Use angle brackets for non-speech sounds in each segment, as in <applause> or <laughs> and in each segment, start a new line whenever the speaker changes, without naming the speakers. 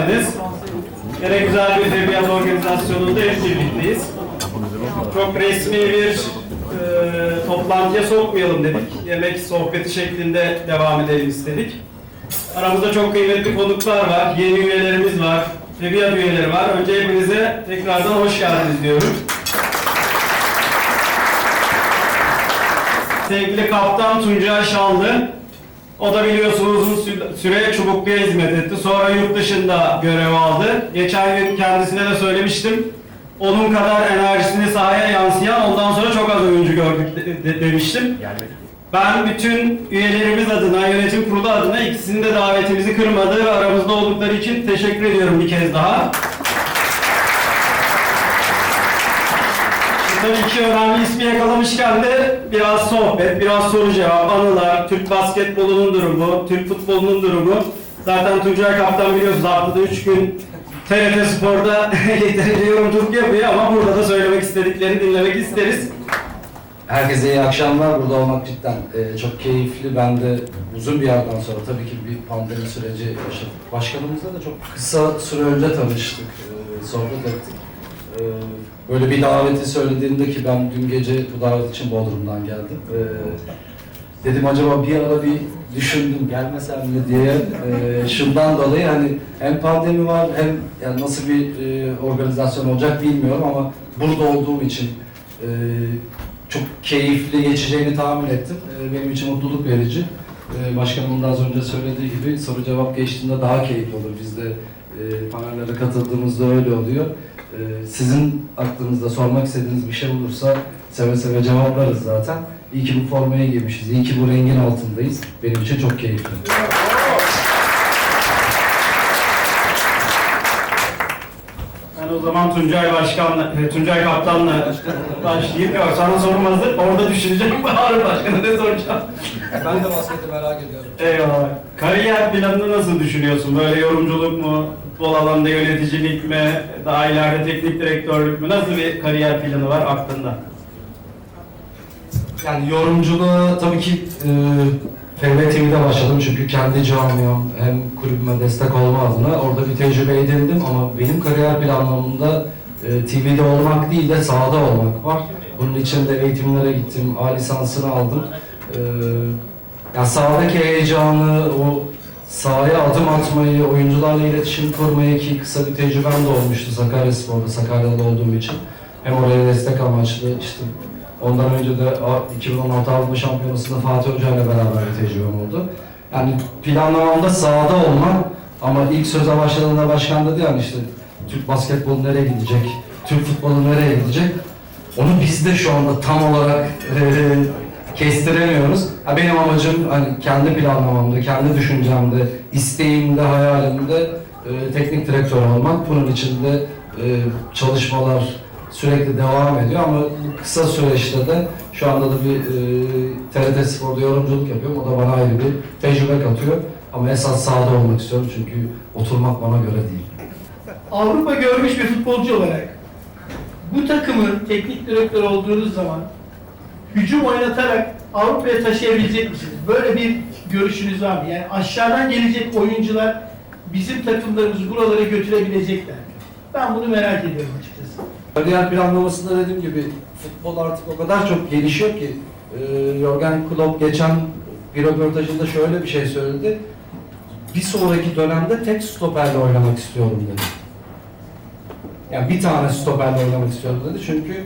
geldiniz. Yine güzel bir edebiyat organizasyonunda hep birlikteyiz. Çok resmi bir e, toplantıya sokmayalım dedik. Yemek sohbeti şeklinde devam edelim istedik. Aramızda çok kıymetli konuklar var, yeni üyelerimiz var, edebiyat üyeleri var. Önce hepinize tekrardan hoş geldiniz diyorum. Sevgili Kaptan Tuncay Şanlı, o da biliyorsunuz uzun sü- süre Çubuklu'ya hizmet etti. Sonra yurt dışında görev aldı. Geçen gün kendisine de söylemiştim. Onun kadar enerjisini sahaya yansıyan ondan sonra çok az oyuncu gördük de- de- demiştim. Ben bütün üyelerimiz adına, yönetim kurulu adına ikisinin de davetimizi kırmadı ve aramızda oldukları için teşekkür ediyorum bir kez daha. Tabii iki önemli ismi yakalamışken de biraz sohbet, biraz soru cevap, anılar, Türk basketbolunun durumu, Türk futbolunun durumu. Zaten Tuncay Kaptan biliyorsunuz haftada üç gün TRT Spor'da <laughs> yeterince yorumculuk yapıyor ama burada da söylemek istediklerini dinlemek isteriz.
Herkese iyi akşamlar. Burada olmak cidden e, çok keyifli. Ben de uzun bir yerden sonra tabii ki bir pandemi süreci yaşadık. Başkanımızla da çok kısa süre önce tanıştık, e, sohbet ettik. E, böyle bir daveti söylediğinde ki ben dün gece bu davet için Bodrum'dan geldim. E, dedim acaba bir ara bir düşündüm gelmesem mi diye. E, şundan dolayı hani hem pandemi var hem yani nasıl bir e, organizasyon olacak bilmiyorum ama burada olduğum için e, çok keyifli geçeceğini tahmin ettim. Ee, Benim için mutluluk verici. Ee, Başkanımın da az önce söylediği gibi soru cevap geçtiğinde daha keyifli olur. Biz de e, panellere katıldığımızda öyle oluyor. Ee, Sizin aklınızda sormak istediğiniz bir şey olursa seve seve cevaplarız zaten. İyi ki bu formayı giymişiz. İyi ki bu rengin altındayız. Benim için çok keyifli.
Ben o zaman Tuncay Başkan'la, e, Tuncay Kaptan'la başlayayım. Yok sana sorum hazır. Orada düşünecek <laughs> Harun Başkan'a ne soracağım?
Ben de basketi merak ediyorum.
Eyvallah. Kariyer planını nasıl düşünüyorsun? Böyle yorumculuk mu? Futbol alanında yöneticilik mi? Daha ileride teknik direktörlük mü? Nasıl bir kariyer planı var aklında?
Yani yorumculuğa tabii ki e, FV TV'de başladım çünkü kendi camiam hem kulübüme destek olma adına orada bir tecrübe edindim ama benim kariyer planlarımda e, TV'de olmak değil de sahada olmak var. Bunun için de eğitimlere gittim, A lisansını aldım. E, yani sahadaki heyecanı, o sahaya adım atmayı, oyuncularla iletişim kurmayı ki kısa bir tecrübem de olmuştu Sakaryaspor'da, Sakarya'da olduğum için. Hem oraya destek amaçlı işte Ondan önce de A- 2016 Avrupa Şampiyonası'nda Fatih Hoca ile beraber bir tecrübem oldu. Yani planlamamda sahada olma ama ilk söze başladığında başkan dedi yani işte Türk basketbolu nereye gidecek, Türk futbolu nereye gidecek? Onu biz de şu anda tam olarak e, kestiremiyoruz. Ha, benim amacım hani kendi planlamamda, kendi düşüncemde, isteğimde, hayalimde e, teknik direktör olmak. Bunun için de e, çalışmalar sürekli devam ediyor ama kısa süreçte de şu anda da bir e, TRT Spor'da yorumculuk yapıyorum. O da bana ayrı bir tecrübe katıyor. Ama esas sahada olmak istiyorum çünkü oturmak bana göre değil.
Avrupa görmüş bir futbolcu olarak bu takımın teknik direktör olduğunuz zaman hücum oynatarak Avrupa'ya taşıyabilecek misiniz? Böyle bir görüşünüz var mı? Yani aşağıdan gelecek oyuncular bizim takımlarımızı buralara götürebilecekler? Ben bunu merak ediyorum açıkçası.
Kariyer planlamasında dediğim gibi futbol artık o kadar çok gelişiyor ki e, Jürgen Klopp geçen bir röportajında şöyle bir şey söyledi. Bir sonraki dönemde tek stoperle oynamak istiyorum dedi. Yani bir tane stoperle oynamak istiyorum dedi. Çünkü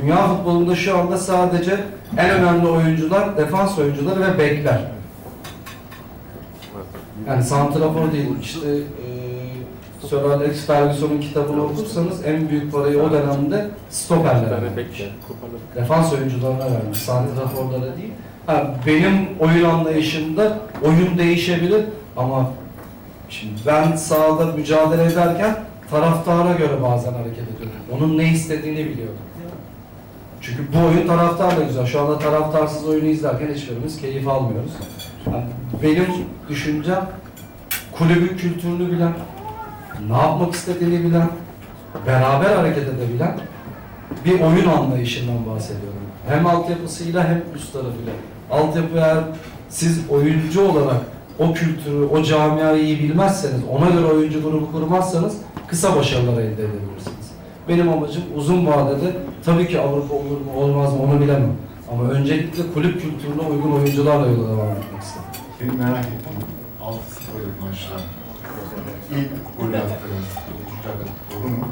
dünya futbolunda şu anda sadece en önemli oyuncular defans oyuncuları ve bekler. Yani santrafor değil işte e, Sir Alex Ferguson'un kitabını okursanız en büyük parayı o dönemde stoperlere vermiş. Defans oyuncularına vermiş, santraforlara değil. Ha, benim oyun anlayışımda oyun değişebilir ama şimdi ben sahada mücadele ederken taraftara göre bazen hareket ediyorum. Onun ne istediğini biliyorum. Çünkü bu oyun taraftarla güzel. Şu anda taraftarsız oyunu izlerken hiçbirimiz keyif almıyoruz. Yani benim düşüncem kulübün kültürünü bilen, ne yapmak istediğini bilen, beraber hareket edebilen bir oyun anlayışından bahsediyorum. Hem altyapısıyla hem üst tarafıyla. Altyapı eğer siz oyuncu olarak o kültürü, o camiayı iyi bilmezseniz, ona göre oyuncu grubu kurmazsanız kısa başarılar elde edebilirsiniz. Benim amacım uzun vadede tabii ki Avrupa olur mu olmaz mı onu bilemem. Ama öncelikle kulüp kültürüne uygun oyuncularla yola devam etmek istedim.
Benim merak ettiğim 6-0'lık ilk gol çocuklarda doğru mu?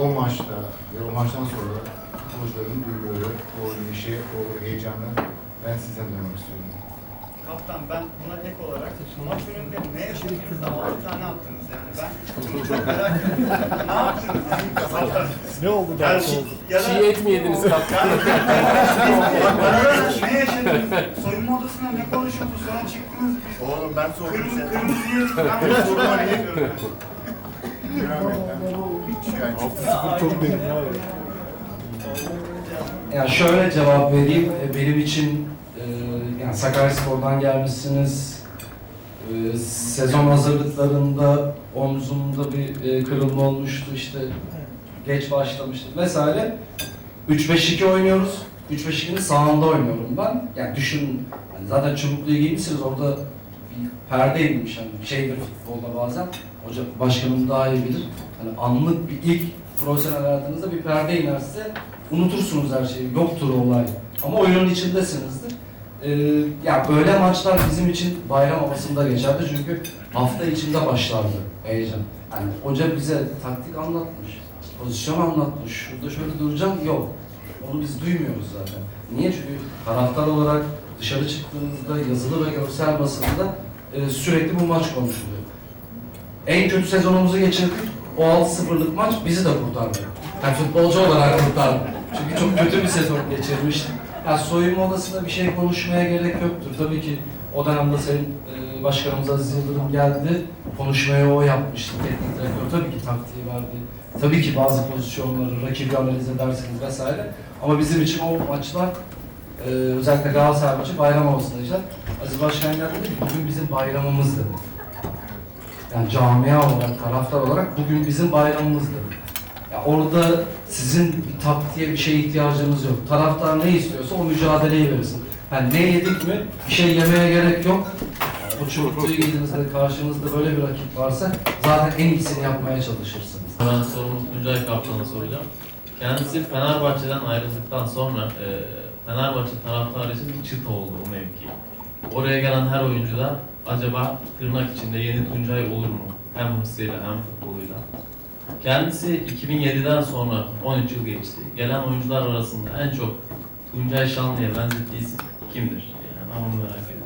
O maçta ve o maçtan sonra futbolcuların duyguları, o neşe, o heyecanı ben sizden duymak istiyorum.
Kaptan ben buna ek olarak maç önünde ne yaşadınız da 6 tane attınız yani ben çok merak ediyorum. ne yaptınız yani?
Ne oldu
Yani
da
şi- ya da
Çiğ et mi yediniz kaptan?
Arada ne yaşadınız? Soyunma odasında ne konuşuyorsunuz? Sonra çıktınız biz.
Oğlum ben sordum
Kırmızı
sen.
kırmızı yiyoruz. <laughs> Ben de soruma bilemiyorum.
Şikayetçi.
Çok derin abi.
Yani şöyle cevap vereyim. E, Benim için e, yani Sakaryaspor'dan gelmişsiniz. E, sezon hazırlıklarında omzumda bir e, kırılma olmuştu işte. Geç başlamıştım vesaire. 3-5-2 oynuyoruz. 3-5-2'nin sağında oynuyorum ben. Yani düşün, yani zaten çubukluyu giymişsiniz orada bir perde inmiş. Hani şeydir futbolda bazen. Hoca başkanım daha iyi bilir. Hani anlık bir ilk profesyonel hayatınızda bir perde inerse unutursunuz her şeyi. Yoktur olay. Ama oyunun içindesinizdir. Ee, ya böyle maçlar bizim için bayram havasında geçerdi çünkü hafta içinde başlardı heyecan. Yani hoca bize taktik anlatmış, pozisyon anlatmış, şurada şöyle duracağım yok. Onu biz duymuyoruz zaten. Niye? Çünkü taraftar olarak dışarı çıktığımızda yazılı ve görsel basında e, sürekli bu maç konuşuluyor. En kötü sezonumuzu geçirdik. O 6-0'lık maç bizi de kurtardı. Yani futbolcu olarak kurtardı. Çünkü çok kötü bir sezon geçirmiştik. Yani soyunma odasında bir şey konuşmaya gerek yoktur. Tabii ki o dönemde senin e, başkanımız Aziz Yıldırım geldi. Konuşmayı o yapmıştı. Teknik direktör tabii ki taktiği verdi. Tabii ki bazı pozisyonları, rakibi analiz edersiniz vesaire. Ama bizim için o maçlar e, özellikle Galatasaray maçı bayram havasındaydı. Aziz Başkan geldi dedi ki bugün bizim bayramımız dedi. Yani camia olarak, taraftar olarak bugün bizim bayramımız dedi. Ya orada sizin bir taktiğe bir şeye ihtiyacınız yok. Taraftar ne istiyorsa o mücadeleyi verirsin. Yani ne yedik mi bir şey yemeye gerek yok. O çubukluyu yediğinizde karşınızda böyle bir rakip varsa zaten en iyisini yapmaya çalışırsınız.
Ben sorumuz Tuncay Kaptan'a soracağım. Kendisi Fenerbahçe'den ayrıldıktan sonra e, Fenerbahçe taraftarı için bir çıta oldu o mevki. Oraya gelen her oyuncu da acaba tırnak içinde yeni Tuncay olur mu? Hem hırsıyla hem futboluyla. Kendisi 2007'den sonra 13 yıl geçti. Gelen oyuncular arasında en çok Tuncay Şanlı'ya benzettiği isim kimdir? Yani ben bunu merak ediyorum.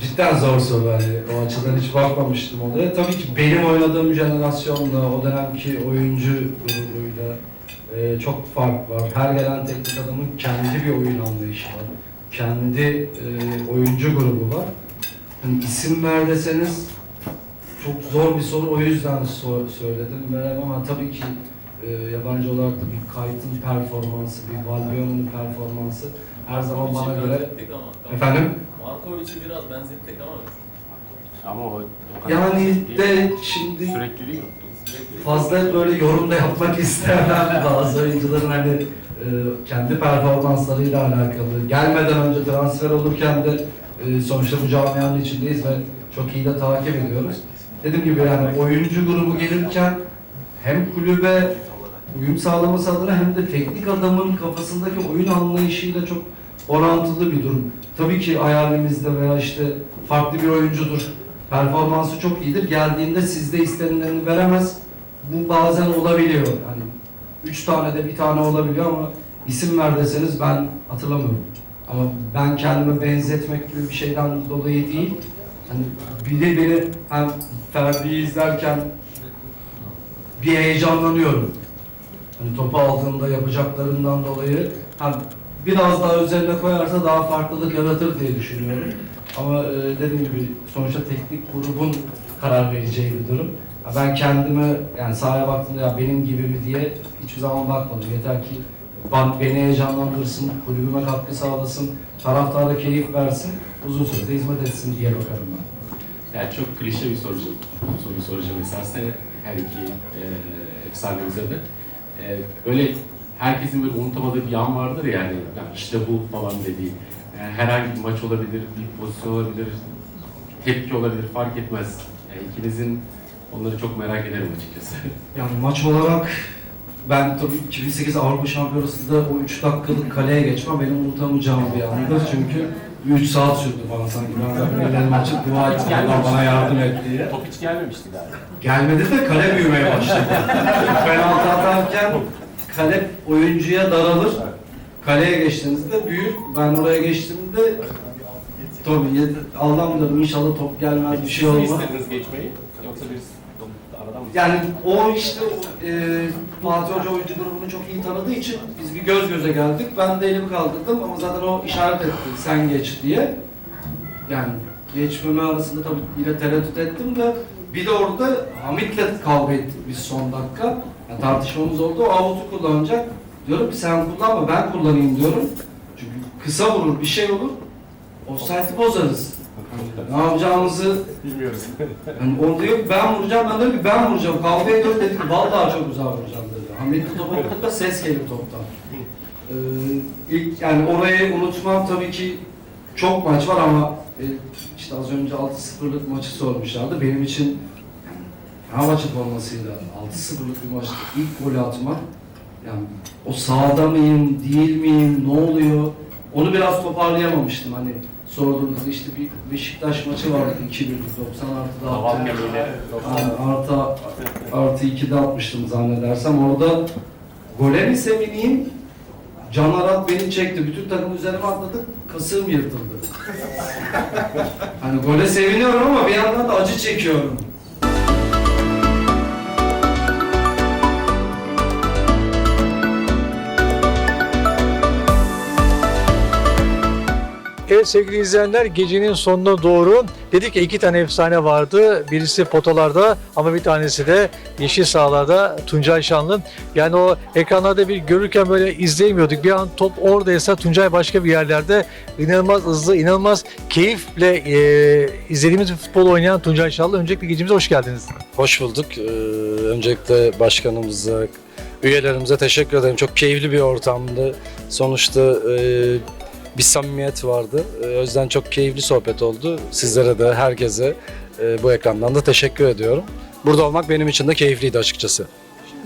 Cidden zor soru hani o açıdan hiç bakmamıştım olaya. Tabii ki benim oynadığım jenerasyonla o dönemki oyuncu grubuyla e, çok fark var. Her gelen teknik adamın kendi bir oyun anlayışı var. Kendi e, oyuncu grubu var. Hani isim ver deseniz çok zor bir soru o yüzden so- söyledim. Veremem ama tabii ki e, yabancı olarak da bir Kayt'ın performansı, bir Valbuena'nın performansı her zaman bana göre
ama.
efendim
Markovic'i biraz benzettik ama.
Ama o, o
Yani de şimdi
sürekliliği yoktu.
Fazla böyle yorum da yapmak <laughs> istemem. Bazı oyuncuların hani e, kendi performanslarıyla alakalı. Gelmeden önce transfer olurken de e, sonuçta bu camianın içindeyiz ve çok iyi de takip ediyoruz. Dediğim gibi yani oyuncu grubu gelirken hem kulübe uyum sağlaması adına hem de teknik adamın kafasındaki oyun anlayışıyla çok orantılı bir durum. Tabii ki hayalimizde veya işte farklı bir oyuncudur. Performansı çok iyidir. Geldiğinde sizde istenileni veremez. Bu bazen olabiliyor. Yani üç tane de bir tane olabiliyor ama isim ver deseniz ben hatırlamıyorum. Ama ben kendime benzetmek gibi bir şeyden dolayı değil. Hani biri beni hem Ferdi'yi izlerken bir heyecanlanıyorum. Hani topu aldığında yapacaklarından dolayı hem biraz daha üzerine koyarsa daha farklılık yaratır diye düşünüyorum. Ama e, dediğim gibi sonuçta teknik grubun karar vereceği bir durum. Ben kendime yani sahaya baktığımda ya benim gibi mi diye hiçbir zaman bakmadım. Yeter ki ben, beni heyecanlandırsın, kulübüme katkı sağlasın, taraftara keyif versin, uzun sürede hizmet etsin diye bakarım ben.
Yani çok klişe bir soru, soru soracağım esasında her iki e, efsanemize de. E, böyle herkesin böyle unutamadığı bir an vardır ya yani ya işte bu falan dediği. Yani herhangi bir maç olabilir, bir pozisyon olabilir. tepki olabilir fark etmez. Yani ikinizin onları çok merak ederim açıkçası. <laughs>
Yani maç olarak ben tabii 2008 Avrupa Şampiyonası'nda o 3 dakikalık kaleye geçmem benim unutamayacağım bir andır. Çünkü 3 saat sürdü bana sanki. Ben ellerimi açıp dua ettim. Allah bana yardım et diye.
Top hiç gelmemişti galiba.
Gelmedi de kale büyümeye başladı. <laughs> Penaltı atarken kale oyuncuya daralır. Kaleye geçtiğinizde büyür. Ben oraya geçtiğimde tabii yed- Allah'ım dedim inşallah top gelmez bir şey olmaz.
istediniz geçmeyi yoksa aradan mı?
Yani o işte o, e, Fatih Hoca oyuncu grubunu çok iyi tanıdığı için biz bir göz göze geldik. Ben de elimi kaldırdım ama zaten o işaret etti sen geç diye. Yani geçmeme arasında tabii yine tereddüt ettim de bir de orada Hamit'le kavga ettik biz son dakika. Yani tartışmamız oldu. O avutu kullanacak. Diyorum ki sen kullanma ben kullanayım diyorum. Çünkü kısa vurur bir şey olur. Offside'ı bozarız. Ne yapacağımızı
Bilmiyoruz.
yani o diyor ki ben vuracağım, ben diyorum ki ben vuracağım. Kavga ediyor dedi ki vallahi çok güzel vuracağım dedi. Hamit topu vurdu ses gelir toptan. Ee, ilk yani orayı unutmam tabii ki çok maç var ama e, işte az önce 6-0'lık maçı sormuşlardı. Benim için Fenerbahçe formasıyla 6-0'lık bir maçta ilk golü atmak yani o sahada mıyım, değil miyim, ne oluyor? Onu biraz toparlayamamıştım hani sorduğunuzda işte bir Beşiktaş maçı vardı 2-1 90 artıda. Yani artı, artı 2'de atmıştım zannedersem. Orada gole mi sevineyim? Can Arat beni çekti. Bütün takım üzerime atladı. Kasığım yırtıldı. <laughs> hani gole seviniyorum ama bir yandan da acı çekiyorum.
Evet sevgili izleyenler gecenin sonuna doğru dedik ki iki tane efsane vardı. Birisi potalarda ama bir tanesi de yeşil sahalarda Tuncay Şanlı. Yani o ekranlarda bir görürken böyle izleyemiyorduk. Bir an top oradaysa Tuncay başka bir yerlerde inanılmaz hızlı, inanılmaz keyifle e, izlediğimiz futbol oynayan Tuncay Şanlı. Öncelikle gecemize hoş geldiniz.
Hoş bulduk. Ee, öncelikle başkanımıza, üyelerimize teşekkür ederim. Çok keyifli bir ortamdı. Sonuçta e, bir samimiyet vardı. E, o yüzden çok keyifli sohbet oldu. Sizlere de herkese e, bu ekrandan da teşekkür ediyorum. Burada olmak benim için de keyifliydi açıkçası.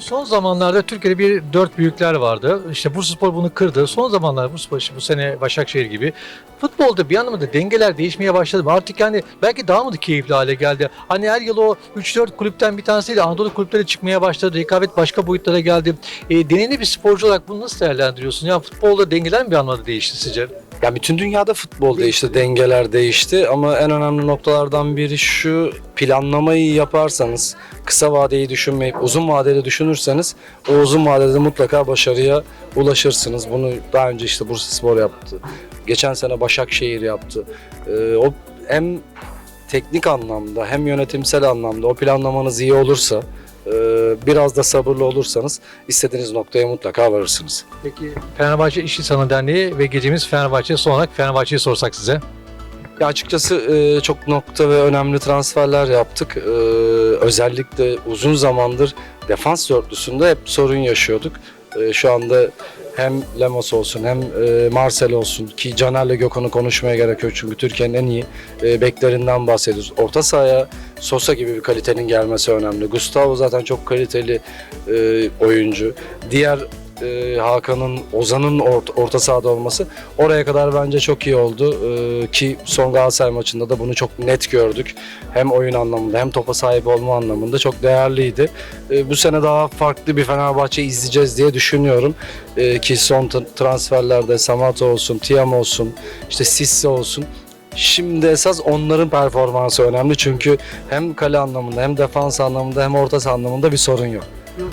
Son zamanlarda Türkiye'de bir dört büyükler vardı. İşte Bursaspor bunu kırdı. Son zamanlarda Bursaspor bu sene Başakşehir gibi futbolda bir anlamda dengeler değişmeye başladı. Artık yani belki daha mı da keyifli hale geldi? Hani her yıl o 3-4 kulüpten bir tanesiyle Anadolu kulüpleri çıkmaya başladı. Rekabet başka boyutlara geldi. E, deneyimli bir sporcu olarak bunu nasıl değerlendiriyorsun? Ya futbolda dengeler mi bir anlamda değişti sizce?
Ya bütün dünyada futbol değişti, dengeler değişti ama en önemli noktalardan biri şu planlamayı yaparsanız, kısa vadeyi düşünmeyip uzun vadeli düşünürseniz o uzun vadede mutlaka başarıya ulaşırsınız. Bunu daha önce işte Bursaspor yaptı. Geçen sene Başakşehir yaptı. Ee, o hem teknik anlamda hem yönetimsel anlamda o planlamanız iyi olursa, biraz da sabırlı olursanız istediğiniz noktaya mutlaka varırsınız.
Peki Fenerbahçe İş İnsanı Derneği ve gecemiz Fenerbahçe son olarak Fenerbahçe'yi sorsak size.
Ya açıkçası e, çok nokta ve önemli transferler yaptık. E, özellikle uzun zamandır defans dörtlüsünde hep sorun yaşıyorduk. E, şu anda hem Lemos olsun hem e, Marcel olsun ki Caner'le Gökhan'ı konuşmaya gerek yok çünkü Türkiye'nin en iyi e, beklerinden bahsediyoruz. Orta sahaya Sosa gibi bir kalitenin gelmesi önemli. Gustavo zaten çok kaliteli e, oyuncu. Diğer e, Hakan'ın, Ozan'ın orta, orta sahada olması oraya kadar bence çok iyi oldu. E, ki son Galatasaray maçında da bunu çok net gördük. Hem oyun anlamında hem topa sahip olma anlamında çok değerliydi. E, bu sene daha farklı bir Fenerbahçe izleyeceğiz diye düşünüyorum. E, ki son transferlerde Samata olsun, Tiam olsun, işte Sisse olsun. Şimdi esas onların performansı önemli çünkü hem kale anlamında hem defans anlamında hem orta saha anlamında bir sorun yok.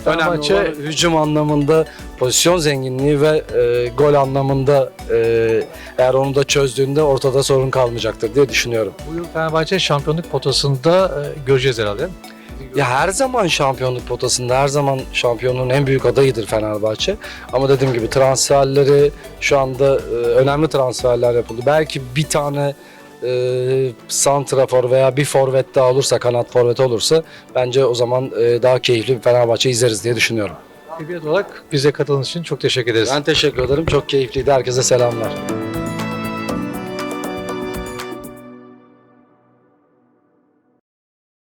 Fenerbahçe
olan hücum anlamında pozisyon zenginliği ve e, gol anlamında e, eğer onu da çözdüğünde ortada sorun kalmayacaktır diye düşünüyorum.
bu yıl Fenerbahçe şampiyonluk potasında e, göreceğiz herhalde.
Ya her zaman şampiyonluk potasında her zaman şampiyonluğun en büyük adayıdır Fenerbahçe. Ama dediğim gibi transferleri şu anda e, önemli transferler yapıldı. Belki bir tane e, santrafor veya bir forvet daha olursa, kanat forvet olursa bence o zaman e, daha keyifli bir Fenerbahçe izleriz diye düşünüyorum.
Bir olarak bize katıldığınız için çok teşekkür ederiz.
Ben teşekkür ederim. Çok keyifliydi. Herkese selamlar.